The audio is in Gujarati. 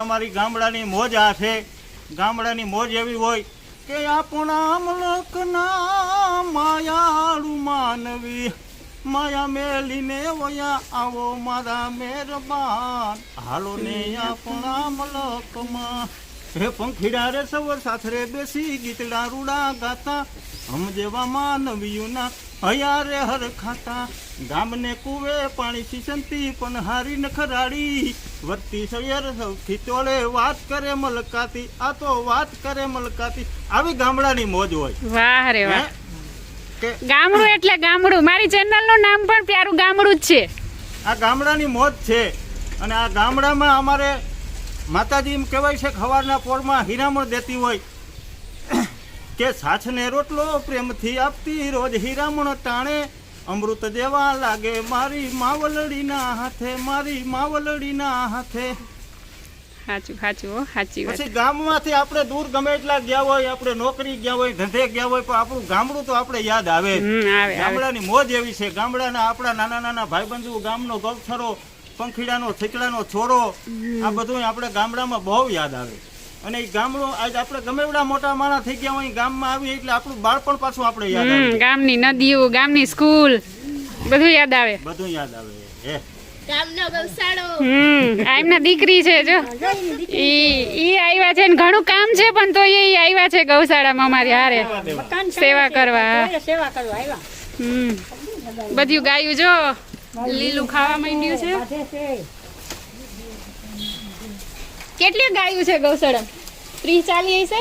અમારી ગામડાની મોજ આ છે. ગામડાની મોજ એવી હોય કે આપણા મલકના માયાળુ માનવી. માયા મેલીને વયા આવો મારા મહેરબાન હાલો ને આપણા મલકમાં હે પંખીડા રે સવર સાથરે બેસી ગીતડા રૂડા ગાતા. હમ જેવા માનવીઓના હયા રે હર ખાતા ગામને કુવે પાણી સિસંતી પણ હારી નખરાડી વત્તી સળિયર સૌથી તોળે વાત કરે મલકાતી આ તો વાત કરે મલકાતી. આવી ગામડાની મોજ હોય. વાહ રે વાહ. કે ગામડું એટલે ગામડું. મારી ચેનલનું નામ પણ પ્યારું ગામડું જ છે. આ ગામડાની મોજ છે. અને આ ગામડામાં અમારે માતાજી એમ કહેવાય છે કે સવારના પોરમાં હીરામણ દેતી હોય. કે સાછને રોટલો પ્રેમથી આપતી રોજ હીરામણ ટાણે. અમૃત જેવા લાગે મારી માવલડીના હાથે મારી માવલડીના હાથે. સાચું સાચું હો સાચી પછી ગામમાંથી આપણે દૂર ગમે એટલા ગયા હોય આપણે નોકરી ગયા હોય ધંધે ગયા હોય પણ આપણું ગામડું તો આપણે યાદ આવે. ગામડાની મોજ એવી છે. ગામડાના આપણા નાના નાના ભાઈબંધુ ગામનો ગૌથરો પંખીડાનો થીકડાનો છોરો આ બધું આપણે ગામડામાં બહુ યાદ આવે. અને એ ગામડું આજ આપણે ગમે એવડા મોટા માણસ થઈ ગયા હોય ગામમાં આવી એટલે આપણું બાળપણ પાછું આપણે યાદ આવે. ગામની નદીઓ ગામની સ્કૂલ બધું યાદ આવે. બધું યાદ આવે હે. ગામનો ગૌશાળો હમ આ એમના દીકરી છે જો. ઈ ઈ આવ્યા છે ને ઘણું કામ છે પણ તો એ આવ્યા છે ગૌશાળામાં અમારી હારે. સેવા કરવા. સેવા કરવા આવ્યા હમ. બધું ગાયું જો. લીલું ખાવા માંડ્યું છે. કેટલી ગાયું છે ગૌશાળા ત્રીસ ચાલી હશે?